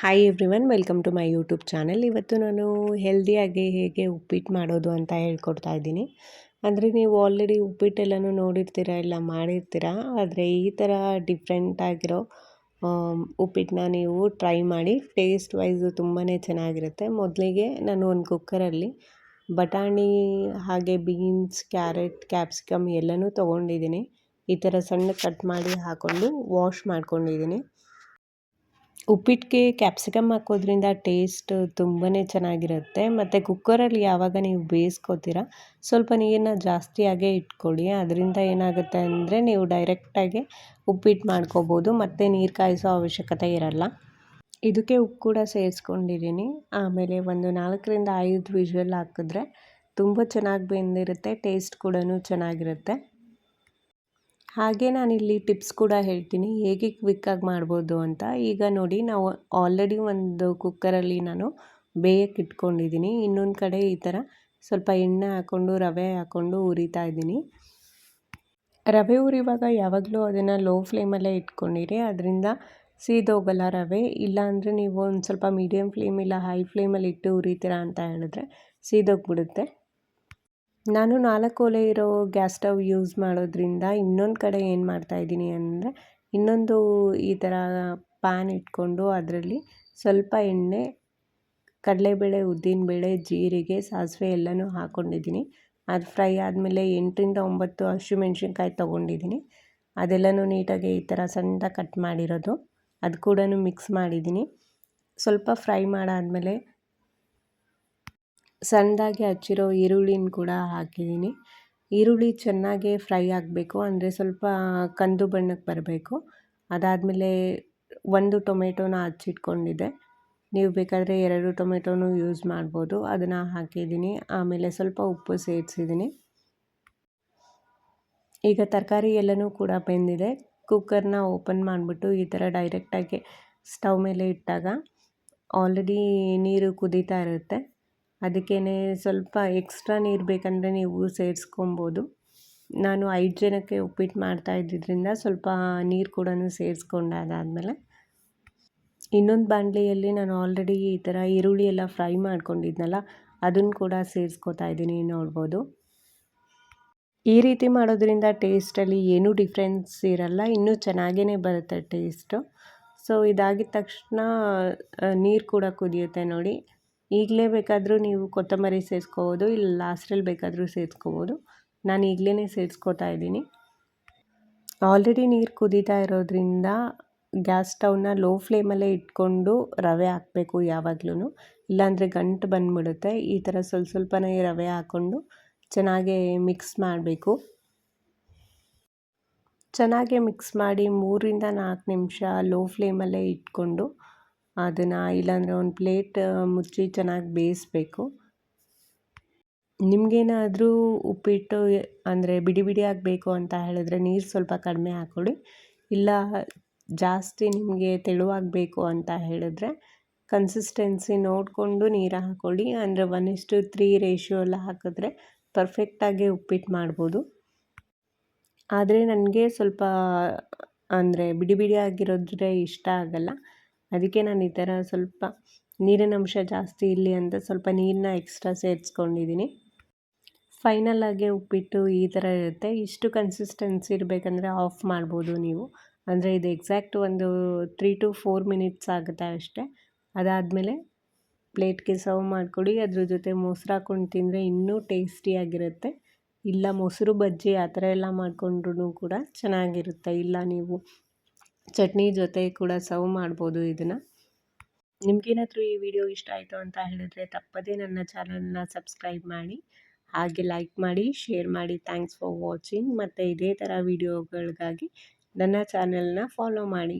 Hi everyone welcome to my YouTube channel ಇವತ್ತು ನಾನು ಹೆಲ್ದಿಯಾಗಿ ಹೇಗೆ ಉಪ್ಪಿಟ್ಟು ಮಾಡೋದು ಅಂತ ಹೇಳ್ಕೊಡ್ತಾ ಇದ್ದೀನಿ. ಅಂದರೆ ನೀವು ಆಲ್ರೆಡಿ ಉಪ್ಪಿಟ್ಟೆಲ್ಲನೂ ನೋಡಿರ್ತೀರ ಇಲ್ಲ ಮಾಡಿರ್ತೀರ? ಆದರೆ ಈ ಥರ ಡಿಫ್ರೆಂಟ್ ಆಗಿರೋ ಉಪ್ಪಿಟ್ಟನ್ನ ನೀವು ಟ್ರೈ ಮಾಡಿ ಟೇಸ್ಟ್ ವೈಸು ತುಂಬಾ ಚೆನ್ನಾಗಿರುತ್ತೆ. ಮೊದಲಿಗೆ ನಾನು ಒಂದು ಕುಕ್ಕರಲ್ಲಿ ಬಟಾಣಿ ಹಾಗೆ ಬೀನ್ಸ್ ಕ್ಯಾರೆಟ್ ಕ್ಯಾಪ್ಸಿಕಮ್ ಎಲ್ಲನೂ ತೊಗೊಂಡಿದ್ದೀನಿ. ಈ ಥರ ಸಣ್ಣ ಕಟ್ ಮಾಡಿ ಹಾಕ್ಕೊಂಡು ವಾಶ್ ಮಾಡ್ಕೊಂಡಿದ್ದೀನಿ. ಉಪ್ಪಿಟ್ಟಿಗೆ ಕ್ಯಾಪ್ಸಿಕಮ್ ಹಾಕೋದ್ರಿಂದ ಟೇಸ್ಟ್ ತುಂಬಾ ಚೆನ್ನಾಗಿರುತ್ತೆ. ಮತ್ತು ಕುಕ್ಕರಲ್ಲಿ ಯಾವಾಗ ನೀವು ಬೇಯಿಸ್ಕೋತೀರ, ಸ್ವಲ್ಪ ನೀರನ್ನ ಜಾಸ್ತಿಯಾಗೇ ಇಟ್ಕೊಳ್ಳಿ. ಅದರಿಂದ ಏನಾಗುತ್ತೆ ಅಂದರೆ ನೀವು ಡೈರೆಕ್ಟಾಗಿ ಉಪ್ಪಿಟ್ಟು ಮಾಡ್ಕೋಬೋದು. ಮತ್ತು ನೀರು ಕಾಯಿಸೋ ಅವಶ್ಯಕತೆ ಇರಲ್ಲ. ಇದಕ್ಕೆ ಉಪ್ಪು ಕೂಡ ಸೇರಿಸ್ಕೊಂಡಿದ್ದೀನಿ. ಆಮೇಲೆ ಒಂದು ನಾಲ್ಕರಿಂದ ಐದು ವಿಜುವಲ್ ಹಾಕಿದ್ರೆ ತುಂಬ ಚೆನ್ನಾಗಿ ಬೆಂದಿರುತ್ತೆ ಟೇಸ್ಟ್ ಕೂಡ ಚೆನ್ನಾಗಿರುತ್ತೆ. ಹಾಗೆ ನಾನಿಲ್ಲಿ ಟಿಪ್ಸ್ ಕೂಡ ಹೇಳ್ತೀನಿ. ಹೇಗೆ ಕ್ವಿಕ್ಕಾಗಿ ಮಾಡ್ಬೋದು ಅಂತ. ಈಗ ನೋಡಿ, ನಾವು ಆಲ್ರೆಡಿ ಒಂದು ಕುಕ್ಕರಲ್ಲಿ ನಾನು ಬೇಯಕ್ಕೆ ಇಟ್ಕೊಂಡಿದ್ದೀನಿ. ಇನ್ನೊಂದು ಕಡೆ ಈ ಥರ ಸ್ವಲ್ಪ ಎಣ್ಣೆ ಹಾಕ್ಕೊಂಡು ರವೆ ಹಾಕ್ಕೊಂಡು ಉರಿತಾ ಇದ್ದೀನಿ. ರವೆ ಉರಿವಾಗ ಯಾವಾಗಲೂ ಅದನ್ನು ಲೋ ಫ್ಲೇಮಲ್ಲೇ ಇಟ್ಕೊಂಡಿರಿ. ಅದರಿಂದ ಸೀದೋಗಲ್ಲ ರವೆ. ಇಲ್ಲಾಂದರೆ ನೀವು ಒಂದು ಸ್ವಲ್ಪ ಮೀಡಿಯಮ್ ಫ್ಲೇಮ್ ಇಲ್ಲ ಹೈ ಫ್ಲೇಮಲ್ಲಿ ಇಟ್ಟು ಉರಿತೀರಾ ಅಂತ ಹೇಳಿದ್ರೆ ಸೀದೋಗ್ಬಿಡುತ್ತೆ ನಾನು ನಾಲ್ಕು ಒಲೆ ಇರೋ ಗ್ಯಾಸ್ ಸ್ಟವ್ ಯೂಸ್ ಮಾಡೋದ್ರಿಂದ ಇನ್ನೊಂದು ಕಡೆ ಏನು ಮಾಡ್ತಾಯಿದ್ದೀನಿ ಅಂದರೆ ಇನ್ನೊಂದು ಈ ಥರ ಪ್ಯಾನ್ ಇಟ್ಕೊಂಡು ಅದರಲ್ಲಿ ಸ್ವಲ್ಪ ಎಣ್ಣೆ, ಕಡಲೆಬೇಳೆ, ಉದ್ದಿನಬೇಳೆ, ಜೀರಿಗೆ, ಸಾಸಿವೆ ಎಲ್ಲನೂ ಹಾಕ್ಕೊಂಡಿದ್ದೀನಿ ಅದು ಫ್ರೈ ಆದಮೇಲೆ ಎಂಟರಿಂದ ಒಂಬತ್ತು ಹಸಿಮೆಣ್ಸಿನ್ಕಾಯಿ ತೊಗೊಂಡಿದ್ದೀನಿ. ಅದೆಲ್ಲನೂ ನೀಟಾಗಿ ಈ ಥರ ಸಣ್ಣ ಕಟ್ ಮಾಡಿರೋದು. ಅದು ಕೂಡ ಮಿಕ್ಸ್ ಮಾಡಿದ್ದೀನಿ. ಸ್ವಲ್ಪ ಫ್ರೈ ಮಾಡಾದಮೇಲೆ ಸಣ್ಣದಾಗಿ ಹಚ್ಚಿರೋ ಈರುಳ್ಳಿನ ಕೂಡ ಹಾಕಿದ್ದೀನಿ. ಈರುಳ್ಳಿ ಚೆನ್ನಾಗಿ ಫ್ರೈ ಆಗಬೇಕು, ಅಂದರೆ ಸ್ವಲ್ಪ ಕಂದು ಬಣ್ಣಕ್ಕೆ ಬರಬೇಕು. ಅದಾದಮೇಲೆ ಒಂದು ಟೊಮೆಟೊನ ಹಚ್ಚಿಟ್ಕೊಂಡಿದ್ದೆ. ನೀವು ಬೇಕಾದರೆ ಎರಡು ಟೊಮೆಟೊನೂ ಯೂಸ್ ಮಾಡ್ಬೋದು. ಅದನ್ನು ಹಾಕಿದ್ದೀನಿ. ಆಮೇಲೆ ಸ್ವಲ್ಪ ಉಪ್ಪು ಸೇರಿಸಿದ್ದೀನಿ. ಈಗ ತರಕಾರಿ ಎಲ್ಲನೂ ಕೂಡ ಬೆಂದಿದೆ. ಕುಕ್ಕರ್ನ ಓಪನ್ ಮಾಡಿಬಿಟ್ಟು ಈ ಥರ ಡೈರೆಕ್ಟಾಗಿ ಸ್ಟವ್ ಮೇಲೆ ಇಟ್ಟಾಗ ಆಲ್ರೆಡಿ ನೀರು ಕುದೀತಾ ಇರುತ್ತೆ. ಅದಕ್ಕೇ ಸ್ವಲ್ಪ ಎಕ್ಸ್ಟ್ರಾ ನೀರು ಬೇಕಂದರೆ ನೀವು ಸೇರಿಸ್ಕೊಬೋದು. ನಾನು ಐದು ಜನಕ್ಕೆ ಉಪ್ಪಿಟ್ಟು ಮಾಡ್ತಾ ಇದ್ದಿದ್ದರಿಂದ ಸ್ವಲ್ಪ ನೀರು ಕೂಡ ಸೇರಿಸ್ಕೊಂಡೆ ಅದಾದಮೇಲೆ ಇನ್ನೊಂದು ಬಾಣಲೆಯಲ್ಲಿ ನಾನು ಆಲ್ರೆಡಿ ಈ ಥರ ಈರುಳ್ಳಿ ಎಲ್ಲ ಫ್ರೈ ಮಾಡ್ಕೊಂಡಿದ್ನಲ್ಲ ಅದನ್ನು ಕೂಡ ಸೇರಿಸ್ಕೊತಾ ಇದ್ದೀನಿ ನೋಡ್ಬೋದು. ಈ ರೀತಿ ಮಾಡೋದ್ರಿಂದ ಟೇಸ್ಟಲ್ಲಿ ಏನೂ ಡಿಫ್ರೆನ್ಸ್ ಇರಲ್ಲ, ಇನ್ನೂ ಚೆನ್ನಾಗೇ ಬರುತ್ತೆ ಟೇಸ್ಟು ಸೊ ಇದಾಗಿದ ತಕ್ಷಣ ನೀರು ಕೂಡ ಕುದಿಯುತ್ತೆ ನೋಡಿ. ಈಗಲೇ ಬೇಕಾದರೂ ನೀವು ಕೊತ್ತಂಬರಿ ಸೇರಿಸ್ಕೋಬೋದು, ಇಲ್ಲ ಲಾಸ್ಟಲ್ಲಿ ಬೇಕಾದರೂ ಸೇರಿಸ್ಕೋಬೋದು. ನಾನು ಈಗಲೇ ಸೇರಿಸ್ಕೋತಾ ಇದ್ದೀನಿ. ಆಲ್ರೆಡಿ ನೀರು ಕುದೀತಾ ಇರೋದ್ರಿಂದ ಗ್ಯಾಸ್ ಸ್ಟವ್ನ ಲೋ ಫ್ಲೇಮಲ್ಲೇ ಇಟ್ಕೊಂಡು ರವೆ ಹಾಕಬೇಕು ಯಾವಾಗ್ಲೂ ಇಲ್ಲಾಂದರೆ ಗಂಟು ಬಂದ್ಬಿಡುತ್ತೆ. ಈ ಥರ ಸ್ವಲ್ಪ ಸ್ವಲ್ಪನೇ ರವೆ ಹಾಕ್ಕೊಂಡು ಚೆನ್ನಾಗಿ ಮಿಕ್ಸ್ ಮಾಡಬೇಕು. ಚೆನ್ನಾಗಿ ಮಿಕ್ಸ್ ಮಾಡಿ ಮೂರಿಂದ ನಾಲ್ಕು ನಿಮಿಷ ಲೋ ಫ್ಲೇಮಲ್ಲೇ ಇಟ್ಕೊಂಡು ಅದನ್ನು ಇಲ್ಲಾಂದರೆ ಒಂದು ಪ್ಲೇಟ್ ಮುಚ್ಚಿ ಚೆನ್ನಾಗಿ ಬೇಯಿಸ್ಬೇಕು. ನಿಮಗೇನಾದರೂ ಉಪ್ಪಿಟ್ಟು, ಅಂದರೆ ಬಿಡಿ ಬಿಡಿಯಾಗಿ ಬೇಕು ಅಂತ ಹೇಳಿದ್ರೆ ನೀರು ಸ್ವಲ್ಪ ಕಡಿಮೆ ಹಾಕ್ಕೊಳ್ಳಿ ಇಲ್ಲ ಜಾಸ್ತಿ ನಿಮಗೆ ತೆಳುವಾಗಬೇಕು ಅಂತ ಹೇಳಿದ್ರೆ ಕನ್ಸಿಸ್ಟೆನ್ಸಿ ನೋಡಿಕೊಂಡು ನೀರು ಹಾಕ್ಕೊಳ್ಳಿ ಅಂದರೆ ಒನ್ ಇಷ್ಟು ತ್ರೀ ರೇಷಿಯೋ ಎಲ್ಲ ಹಾಕಿದ್ರೆ ಪರ್ಫೆಕ್ಟಾಗಿ ಉಪ್ಪಿಟ್ಟು ಮಾಡ್ಬೋದು. ಆದರೆ ನನಗೆ ಸ್ವಲ್ಪ, ಅಂದರೆ ಬಿಡಿ ಆಗಿರೋದ್ರೆ ಇಷ್ಟ ಆಗಲ್ಲ. ಅದಕ್ಕೆ ನಾನು ಈ ಥರ ಸ್ವಲ್ಪ ನೀರಿನ ಅಂಶ ಜಾಸ್ತಿ ಇಲ್ಲಿ ಅಂತ ಸ್ವಲ್ಪ ನೀರನ್ನ ಎಕ್ಸ್ಟ್ರಾ ಸೇರಿಸ್ಕೊಂಡಿದ್ದೀನಿ. ಫೈನಲಾಗಿ ಉಪ್ಪಿಟ್ಟು ಈ ಥರ ಇರುತ್ತೆ. ಇಷ್ಟು ಕನ್ಸಿಸ್ಟೆನ್ಸಿ ಇರಬೇಕಂದ್ರೆ ಆಫ್ ಮಾಡ್ಬೋದು ನೀವು. ಅಂದರೆ ಇದು ಎಕ್ಸಾಕ್ಟ್ ಒಂದು ತ್ರೀ ಟು ಫೋರ್ ಮಿನಿಟ್ಸ್ ಆಗುತ್ತೆ ಅಷ್ಟೇ. ಅದಾದಮೇಲೆ ಪ್ಲೇಟ್ಗೆ ಸರ್ವ್ ಮಾಡಿಕೊಡಿ. ಅದ್ರ ಜೊತೆ ಮೊಸರು ಹಾಕ್ಕೊಂಡು ತಿಂದರೆ ಇನ್ನೂ ಟೇಸ್ಟಿಯಾಗಿರುತ್ತೆ ಇಲ್ಲ ಮೊಸರು ಬಜ್ಜಿ ಆ ಥರ ಎಲ್ಲ ಮಾಡಿಕೊಂಡ್ರೂ ಕೂಡ ಚೆನ್ನಾಗಿರುತ್ತೆ. ಇಲ್ಲ ನೀವು ಚಟ್ನಿ ಜೊತೆ ಕೂಡ ಸರ್ವ್ ಮಾಡ್ಬೋದು ಇದನ್ನು. ನಿಮಗೇನಾದರೂ ಈ ವಿಡಿಯೋ ಇಷ್ಟ ಆಯಿತು ಅಂತ ಹೇಳಿದ್ರೆ ತಪ್ಪದೇ ನನ್ನ ಚಾನಲನ್ನ ಸಬ್ಸ್ಕ್ರೈಬ್ ಮಾಡಿ, ಹಾಗೆ ಲೈಕ್ ಮಾಡಿ ಶೇರ್ ಮಾಡಿ. ಥ್ಯಾಂಕ್ಸ್ ಫಾರ್ ವಾಚಿಂಗ್ ಮತ್ತು ಇದೇ ಥರ ವಿಡಿಯೋಗಳಿಗಾಗಿ ನನ್ನ ಚಾನಲ್ನ ಫಾಲೋ ಮಾಡಿ.